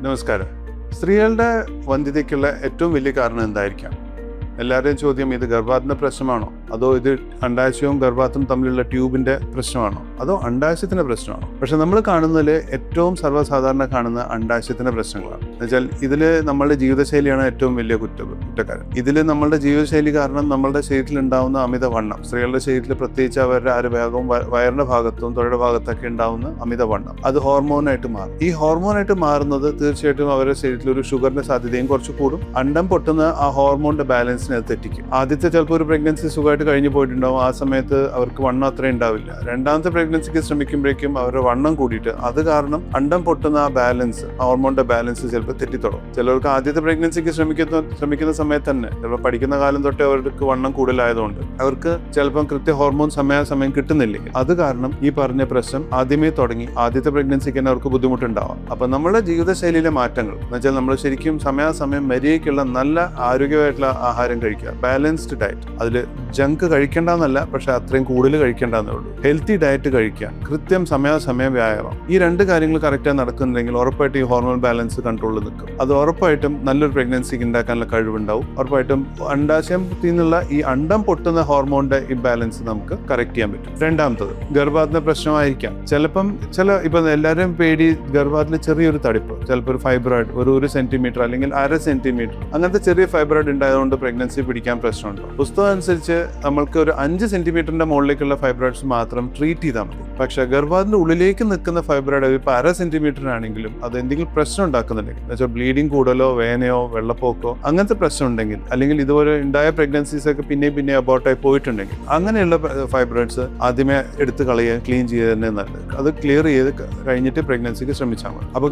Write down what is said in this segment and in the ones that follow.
നമസ്കാരം. സ്ത്രീകളുടെ വന്ധ്യതയ്ക്കുള്ള ഏറ്റവും വലിയ കാരണം എന്തായിരിക്കാം? എല്ലാവരുടെയും ചോദ്യം ഇത് ഗർഭാത്തിന്റെ പ്രശ്നമാണോ? അതോ ഇത് അണ്ടാശയവും ഗർഭാത്തും തമ്മിലുള്ള ട്യൂബിന്റെ പ്രശ്നമാണോ? അതോ അണ്ടാശയത്തിന്റെ പ്രശ്നമാണോ? പക്ഷെ നമ്മൾ കാണുന്നതിൽ ഏറ്റവും സർവസാധാരണ കാണുന്ന അണ്ടാശയത്തിന്റെ പ്രശ്നങ്ങളാണ്. എന്നുവെച്ചാൽ ഇതിൽ നമ്മളുടെ ജീവിതശൈലിയാണ് ഏറ്റവും വലിയ കുറ്റ കുറ്റക്കാരൻ. ഇതിൽ നമ്മളുടെ ജീവിതശൈലി കാരണം നമ്മളുടെ ശരീരത്തിൽ ഉണ്ടാവുന്ന അമിത വണ്ണം സ്ത്രീകളുടെ ശരീരത്തിൽ പ്രത്യേകിച്ച് അവരുടെ ആ ഒരു ഭാഗവും വയറിന്റെ ഭാഗത്തും തൊഴിയുടെ ഭാഗത്തൊക്കെ ഉണ്ടാവുന്ന അമിത വണ്ണം അത് ഹോർമോണായിട്ട് മാറും. ഈ ഹോർമോണായിട്ട് മാറുന്നത് തീർച്ചയായിട്ടും അവരുടെ ശരീരത്തിൽ ഒരു ഷുഗറിന്റെ സാധ്യതയും കുറച്ച് കൂടും. അണ്ടം പൊട്ടുന്ന ആ ഹോർമോണിന്റെ ബാലൻസിനെ അത് തെറ്റിക്കും. ആദ്യത്തെ ചിലപ്പോൾ ഒരു പ്രഗ്നൻസി സുഖമായിട്ട് കഴിഞ്ഞു പോയിട്ടുണ്ടാവും. ആ സമയത്ത് അവർക്ക് വണ്ണം അത്രയും ഉണ്ടാവില്ല. രണ്ടാമത്തെ പ്രഗ്നൻസിക്ക് ശ്രമിക്കുമ്പോഴേക്കും അവരുടെ വണ്ണം കൂടിയിട്ട് അത് കാരണം അണ്ടം പൊട്ടുന്ന ആ ബാലൻസ് ഹോർമോണിന്റെ ബാലൻസ് ചിലപ്പോൾ തെറ്റിത്തുടങ്ങും ചിലർക്ക് ആദ്യത്തെ പ്രഗ്നൻസിക്ക് ശ്രമിക്കുന്ന ശ്രമിക്കുന്ന സമയത്ത് തന്നെ ചിലപ്പോൾ പഠിക്കുന്ന കാലം തൊട്ടേ അവർക്ക് വണ്ണം കൂടുതലായതുകൊണ്ട് അവർക്ക് ചിലപ്പം കൃത്യ ഹോർമോൺ സമയ സമയം കിട്ടുന്നില്ല? അത് കാരണം ഈ പറഞ്ഞ പ്രശ്നം ആദ്യമേ തുടങ്ങി ആദ്യത്തെ പ്രഗ്നൻസിക്ക് തന്നെ അവർക്ക് ബുദ്ധിമുട്ടുണ്ടാവാം. അപ്പൊ നമ്മുടെ ജീവിതശൈലിയിലെ മാറ്റങ്ങൾ എന്ന് വെച്ചാൽ നമ്മൾ ശരിക്കും സമയാസമയം മര്യാദയ്ക്കുള്ള നല്ല ആരോഗ്യമായിട്ടുള്ള ആഹാരം കഴിക്കുക ബാലൻസ്ഡ് ഡയറ്റ് അതിൽ ജങ്ക് കഴിക്കേണ്ടെന്നല്ല പക്ഷെ അത്രയും കൂടുതൽ കഴിക്കേണ്ടെന്നേ ഉള്ളൂ. ഹെൽത്തി ഡയറ്റ് കഴിക്കുക കൃത്യം സമയാസമയം വ്യായാമം. ഈ രണ്ട് കാര്യങ്ങൾ കറക്റ്റായി നടക്കുന്നുണ്ടെങ്കിൽ ഉറപ്പായിട്ട് ഈ ഹോർമോൺ ബാലൻസ് കൺട്രോളിൽ നിൽക്കും. അത് ഉറപ്പായിട്ടും നല്ലൊരു പ്രഗ്നൻസിക്ക് ഉണ്ടാക്കാനുള്ള കഴിവുണ്ടാവും. ഉറപ്പായിട്ടും അണ്ടാശയം നിന്നുള്ള ഈ അണ്ടം പൊട്ടുന്ന ഹോർമോണിന്റെ ഇംബാലൻസ് നമുക്ക് കറക്റ്റ് ചെയ്യാൻ പറ്റും. രണ്ടാമത്തത് ഗർഭാതിന്റെ പ്രശ്നമായിരിക്കാം. ചിലപ്പം ചില ഇപ്പൊ എല്ലാവരും പേടി ഗർഭാതിന് ചെറിയൊരു തടിപ്പ് ചിലപ്പോൾ ഒരു ഫൈബ്രോയിഡ് ഒരു ഒരു സെന്റിമീറ്റർ അല്ലെങ്കിൽ അര സെന്റിമീറ്റർ അങ്ങനത്തെ ചെറിയ ഫൈബ്രോയിഡ് ഉണ്ടായതുകൊണ്ട് പ്രഗ്നൻസി പിടിക്കാൻ പ്രശ്നമുണ്ടോ. പുസ്തകം അനുസരിച്ച് നമ്മൾക്ക് ഒരു അഞ്ച് സെന്റിമീറ്ററിന്റെ മുകളിലേക്കുള്ള ഫൈബ്രോയിഡ്സ് മാത്രം ട്രീറ്റ് ചെയ്താൽ മതി. പക്ഷേ ഗർഭാതിന്റെ ഉള്ളിലേക്ക് നിൽക്കുന്ന ഫൈബ്രോയിഡ് ഇപ്പൊ അര സെന്റിമീറ്ററിനാണെങ്കിലും അത് എന്തെങ്കിലും പ്രശ്നം ഉണ്ടാക്കുന്നുണ്ടെങ്കിൽ എന്ന് വെച്ചാൽ ബ്ലീഡിങ് കൂടലോ വേനയോ വെള്ളപ്പോക്കോ അങ്ങനത്തെ പ്രശ്നം ഉണ്ടെങ്കിൽ അല്ലെങ്കിൽ ഇതുപോലെ ഉണ്ടായ പ്രഗ്നൻസീസ് ഒക്കെ പിന്നെയും പിന്നെ അബോട്ടായി പോയിട്ടുണ്ടെങ്കിൽ അങ്ങനെയുള്ള ഫൈബ്രോയിഡ്സ് ആദ്യമേ എടുത്ത് കളയുക ക്ലീൻ ചെയ്യുക തന്നെ നല്ലത്. അത് ക്ലിയർ ചെയ്ത് കഴിഞ്ഞിട്ട് പ്രഗ്നൻസിക്ക് ശ്രമിച്ചാൽ മതി. അപ്പോൾ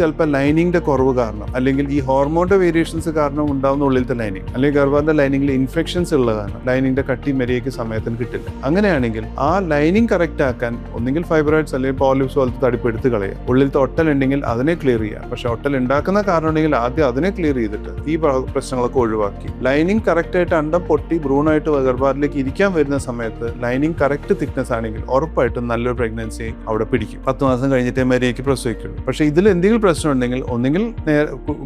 ചിലപ്പോൾ ലൈനിങ്ങിന്റെ കുറവ് കാരണം അല്ലെങ്കിൽ ഈ ഹോർമോണിന്റെ വേരിയേഷൻസ് കാരണം ഉണ്ടാവുന്ന ഉള്ളിലത്തെ ലൈനിങ് അല്ലെങ്കിൽ ഗർഭാന്റെ ലൈനിങ്ങിൽ ഇൻഫെക്ഷൻസ് ഉള്ള കാരണം ലൈനിങ്ങിന്റെ കട്ടി മര്യാദയ്ക്ക് സമയത്തിന് കിട്ടില്ല. അങ്ങനെയാണെങ്കിൽ ആ ലൈനിങ് കറക്റ്റ് ആക്കാൻ ഒന്നുകിൽ ഫൈബ്രോയിഡ്സ് അല്ലെങ്കിൽ പോളിപ്സ് പോലത്തെ തടിപ്പ് എടുത്ത് കളയുക. ഉള്ളിലത്തെ ഒട്ടൽ ഉണ്ടെങ്കിൽ അതിനെ ക്ലിയർ ചെയ്യുക. പക്ഷേ ഒട്ടൽ ഉണ്ടാക്കുന്ന കാരണം ഉണ്ടെങ്കിൽ ആദ്യം അതിനെ ക്ലിയർ ചെയ്തിട്ട് ഈ പ്ര- പ്രശ്നങ്ങളൊക്കെ ഒഴിവാക്കി. ലൈനിങ് കറക്റ്റ് ആയിട്ട് അണ്ടം പൊട്ടി ഭ്രൂണായിട്ട് ഗർഭാറിലേക്ക് ഇരിക്കാൻ വരുന്ന സമയത്ത് ലൈനിങ് കറക്റ്റ് തിക്നെസ് ആണെങ്കിൽ ഉറപ്പായിട്ടും നല്ലൊരു പ്രഗ്നൻസി അവിടെ പിടിക്കും. പത്ത് മാസം കഴിഞ്ഞിട്ടേ മര്യാദയ്ക്ക് പ്രസവിക്കുള്ളൂ. പക്ഷേ ഇതിൽ എന്തെങ്കിലും പ്രശ്നം ഉണ്ടെങ്കിൽ ഒന്നെങ്കിൽ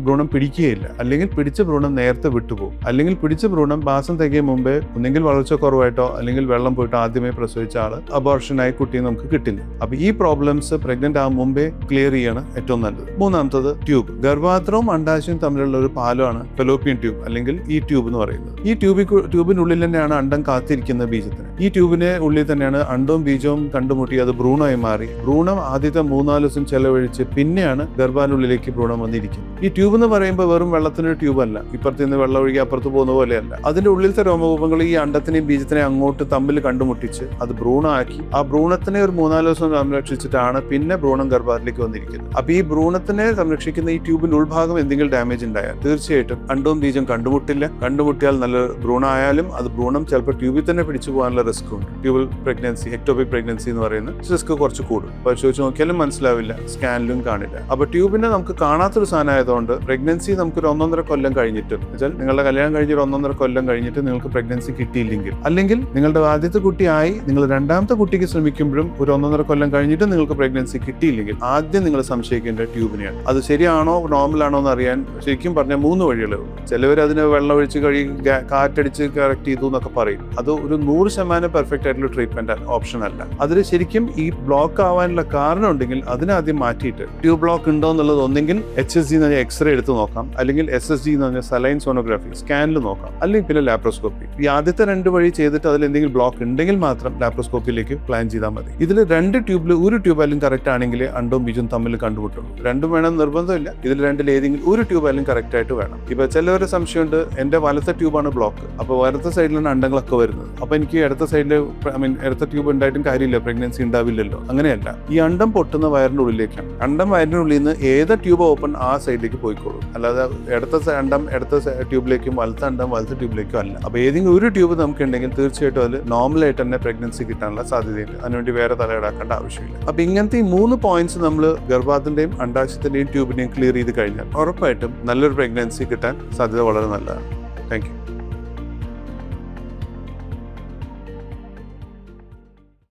ഭ്രൂണം പിടിക്കുകയില്ല. അല്ലെങ്കിൽ പിടിച്ച ഭ്രൂണം നേരത്തെ വിട്ടുപോകും. അല്ലെങ്കിൽ പിടിച്ച ഭ്രൂണം മാസം തികയും മുമ്പേ ഒന്നെങ്കിൽ വളർച്ച കുറവായിട്ടോ അല്ലെങ്കിൽ വെള്ളം പോയിട്ടോ ആദ്യമേ പ്രസവിച്ച ആൾ അബോർഷനായി കുട്ടിയെ നമുക്ക് കിട്ടില്ല. അപ്പൊ ഈ പ്രോബ്ലംസ് പ്രഗ്നന്റ് ആകും മുമ്പേ ക്ലിയർ ചെയ്യാണ് ഏറ്റവും നല്ലത്. മൂന്നാമത്തത് ട്യൂബ് ഗർഭാത്രവും അണ്ടാശയവും തമ്മിലുള്ള ഒരു പാലമാണ് ഫെലോപ്പിയൻ ട്യൂബ് അല്ലെങ്കിൽ ഈ ട്യൂബ് എന്ന് പറയുന്നത്. ഈ ട്യൂബിൽ ട്യൂബിനുള്ളിൽ തന്നെയാണ് അണ്ടം കാത്തിരിക്കുന്ന ബീജത്തിന്. ഈ ട്യൂബിന്റെ ഉള്ളിൽ തന്നെയാണ് അണ്ടവും ബീജവും കണ്ടുമുട്ടി അത് ഭ്രൂണമായി മാറി. ഭ്രൂണം ആദ്യത്തെ മൂന്നാൽ ദിവസം ചെലവഴിച്ച് പിന്നെയാണ് ഗർഭാനുള്ളിലേക്ക് ഭ്രൂണം വന്നിരിക്കുന്നത്. ഈ ട്യൂബ് എന്ന് പറയുമ്പോൾ വെറും വെള്ളത്തിനൊരു ട്യൂബ് അല്ല. ഇപ്പുറത്ത് നിന്ന് വെള്ളം ഒഴുകി അപ്പുറത്ത് പോകുന്ന പോലെയല്ല. അതിന്റെ ഉള്ളിലത്തെ രോമകൂപങ്ങൾ ഈ അണ്ടത്തിനെയും ബീജത്തിനെ അങ്ങോട്ട് തമ്മിൽ കണ്ടുമുട്ടിച്ച് അത് ഭ്രൂണമാക്കി ആ ഭ്രൂണത്തിനെ ഒരു മൂന്നാൽ ദിവസം സംരക്ഷിച്ചിട്ടാണ് പിന്നെ ഭ്രൂണം ഗർഭാറിലേക്ക് വന്നിരിക്കുന്നത്. അപ്പൊ ഈ ഭ്രൂണത്തിനെ സംരക്ഷിക്കുന്ന ഈ ട്യൂബിന്റെ ഉൾഭാഗം എന്തെങ്കിലും ഡാമേജ് ഉണ്ടായാൽ തീർച്ചയായിട്ടും അണ്ടവും ബീജം കണ്ടുമുട്ടില്ല. കണ്ടുമുട്ടിയാൽ നല്ല ഭ്രൂണമായാലും അത് ഭ്രൂണം ചിലപ്പോൾ ട്യൂബിൽ തന്നെ പിടിച്ചു പോകാനുള്ള റിസ്ക് ഉണ്ട്. ട്യൂബൽ പ്രഗ്നൻസി എക്ടോപിക് പ്രഗ്നൻസി എന്ന് പറയുന്ന റിസ്ക് കുറച്ച് കൂടും. പരിശോധിച്ച് നോക്കിയാലും മനസ്സിലാവില്ല സ്കാനിലും കാണില്ല. അപ്പൊ ട്യൂബിനെ നമുക്ക് കാണാത്തൊരു സാധനം ആയതുകൊണ്ട് പ്രഗ്നൻസി നമുക്ക് ഒരു ഒന്നൊന്നര കൊല്ലം കഴിഞ്ഞിട്ട് വെച്ചാൽ നിങ്ങളുടെ കല്യാണം കഴിഞ്ഞിട്ട് ഒന്നൊന്നര കൊല്ലം കഴിഞ്ഞിട്ട് നിങ്ങൾക്ക് പ്രഗ്നൻസി കിട്ടിയില്ലെങ്കിൽ അല്ലെങ്കിൽ നിങ്ങളുടെ ആദ്യത്തെ കുട്ടിയായി നിങ്ങൾ രണ്ടാമത്തെ കുട്ടിക്ക് ശ്രമിക്കുമ്പോഴും ഒരു ഒന്നൊന്നര കൊല്ലം കഴിഞ്ഞിട്ട് നിങ്ങൾക്ക് പ്രഗ്നൻസി കിട്ടിയില്ലെങ്കിൽ ആദ്യം നിങ്ങൾ സംശയിക്കേണ്ട ട്യൂബിനെയാണ്. അത് ശരിയാണോ നോർമൽ ആണോ എന്ന് അറിയാൻ ശരിക്കും പറഞ്ഞാൽ മൂന്ന് വഴികളേ. ഉള്ളൂ ചിലവർ അതിന് വെള്ളം ഒഴിച്ച് കഴുകി കാറ്റടിച്ച് കറക്റ്റ് ചെയ്തു എന്നൊക്കെ പറയും. അത് ഒരു നൂറ് ശതമാനം പെർഫെക്റ്റ് ആയിട്ടുള്ള ട്രീറ്റ്മെന്റ് ഓപ്ഷൻ അല്ല. അതിൽ ശരിക്കും ഈ ബ്ലോക്ക് ആവാനുള്ള കാരണം ഉണ്ടെങ്കിൽ അതിനാദ്യം മാറ്റിയിട്ട് ട്യൂബ് ബ്ലോക്ക് ഉണ്ടോ എന്നുള്ളത് ഒന്നെങ്കിൽ എച്ച് എസ് ജി എന്ന് പറഞ്ഞാൽ എക്സ്റേ എടുത്ത് നോക്കാം. അല്ലെങ്കിൽ എസ് എസ് ജി എന്ന് പറഞ്ഞാൽ സലൈൻ സോണോഗ്രാഫി സ്കാനിൽ നോക്കാം. അല്ലെങ്കിൽ പിന്നെ ലാപ്രോസ്കോപ്പി ഈ ആദ്യത്തെ രണ്ട് വഴി ചെയ്തിട്ട് അതിൽ എന്തെങ്കിലും ബ്ലോക്ക് ഉണ്ടെങ്കിൽ മാത്രം ലാപ്രോസ്കോപ്പിയിലേക്ക് പ്ലാൻ ചെയ്താൽ മതി. ഇതിൽ രണ്ട് ട്യൂബിൽ ഒരു ട്യൂബായാലും കറക്റ്റ് ആണെങ്കിൽ അണ്ടും ബീജും തമ്മിൽ കണ്ടുമുട്ടുള്ളൂ. രണ്ടും വേണം നിർബന്ധമില്ല ഇതിൽ രണ്ടിൽ ഏതെങ്കിലും ഒരു ട്യൂബ് അല്ലെങ്കിൽ കറക്റ്റ് ആയിട്ട് വേണം. ഇപ്പൊ ചിലവരുടെ സംശയമുണ്ട് എന്റെ വലത്തെ ട്യൂബാണ് ബ്ലോക്ക് അപ്പൊ വലത്തെ സൈഡിലാണ് അണ്ടങ്ങളൊക്കെ വരുന്നത്. അപ്പൊ എനിക്ക് ഇടത്ത സൈഡിൽ ഐ മീൻ ഇടത്ത ട്യൂബ് ഉണ്ടായിട്ടും കാര്യമില്ല പ്രഗ്നൻസി ഉണ്ടാവില്ലല്ലോ. അങ്ങനെയല്ല. ഈ അണ്ടം പൊട്ടുന്ന വയറിന്റെ ഉള്ളിലേക്കാണ്. അണ്ടം വയറിന്റെ ഉള്ളിൽ നിന്ന് ഏത് ട്യൂബ് ഓപ്പൺ ആ സൈഡിലേക്ക് പോയിക്കോളും. അല്ലാതെ ഇടത്ത അണ്ടം ഇടത്ത ട്യൂബിലേക്കും വലത്തെ അണ്ടം വലത്തെ ട്യൂബിലേക്കും അല്ല. അപ്പൊ ഏതെങ്കിലും ഒരു ട്യൂബ് നമുക്ക് ഉണ്ടെങ്കിൽ തീർച്ചയായിട്ടും അതിൽ നോർമലായിട്ട് തന്നെ പ്രഗ്നൻസി കിട്ടാനുള്ള സാധ്യതയില്ല അതിനുവേണ്ടി വേറെ തലയിടാക്കേണ്ട ആവശ്യമില്ല. അപ്പൊ ഇങ്ങനത്തെ ഈ മൂന്ന് പോയിന്റ്സ് നമ്മൾ ഗർഭാത്തിന്റെയും അണ്ടാശയത്തിന്റെയും ട്യൂബിനെയും ക്ലിയർ ചെയ്ത് കഴിഞ്ഞാൽ ഉറപ്പായിട്ടും നല്ലൊരു പ്രഗ്നൻസി കിട്ടാൻ സാധ്യത വളരെ നല്ലതാണ്. താങ്ക്